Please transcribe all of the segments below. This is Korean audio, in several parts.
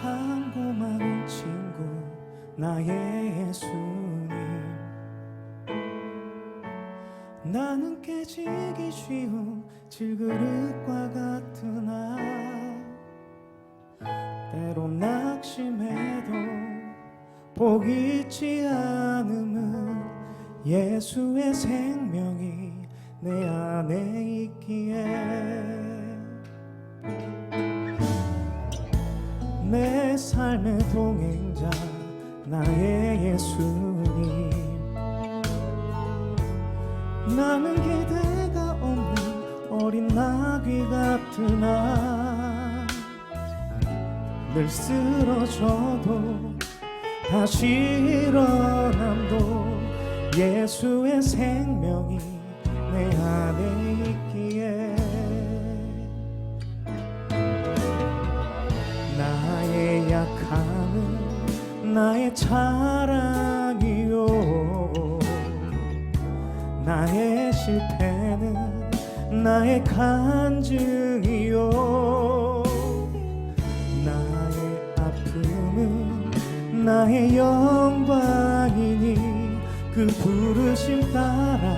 참 고마운 친구 나의 예수님. 나는 깨지기 쉬운 질그릇과 같으나 때론 낙심해도 포기치 않음은 예수의 생명이 내 삶의 동행자 나의 예수님. 나는 기대가 없는 어린 나귀 같으나 늘 쓰러져도 다시 일어남도 예수의 생명이 내 안에 있기에 나의 자랑이요. 나의 실패는 나의 간증이요. 나의 아픔은 나의 영광이니 그 부르심 따라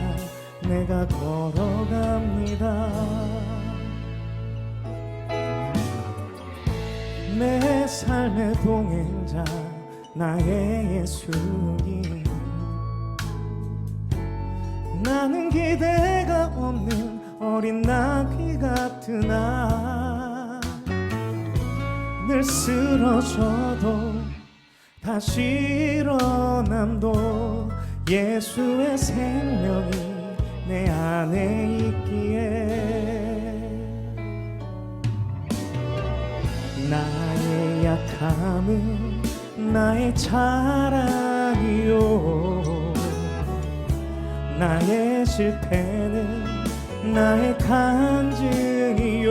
내가 걸어갑니다. 내 삶의 동행자 나의 예수님. 나는 기대가 없는 어린 나귀 같으나 늘 쓰러져도 다시 일어남도 예수의 생명이 내 안에 있기에. 나의 약함은 나의 자랑이요. 나의 실패는 나의 간증이요.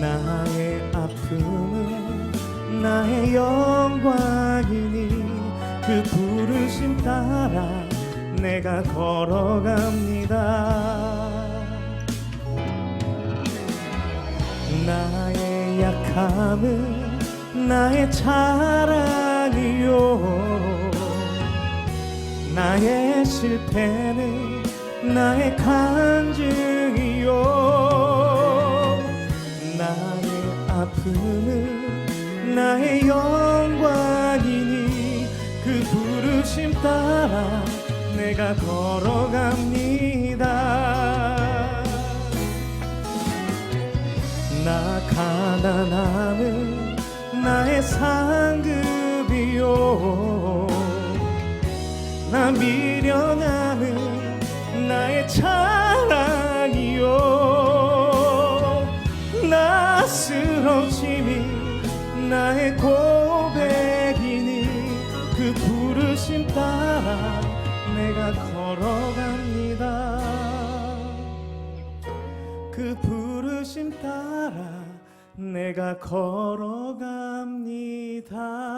나의 아픔은 나의 영광이니 그 부르심 따라 내가 걸어갑니다. 나의 약함은 나의 자랑이요. 나의 실패는 나의 간증이요. 나의 아픔은 나의 영광이니 그 부르심 따라 내가 걸어갑니다 상급이요. 나 미련함은 나의 자랑이요. 나 쓰러짐이 나의 고백이니 그 부르심 따라 내가 걸어갑니다. 그 부르심 따라 내가 걸어갑 니다.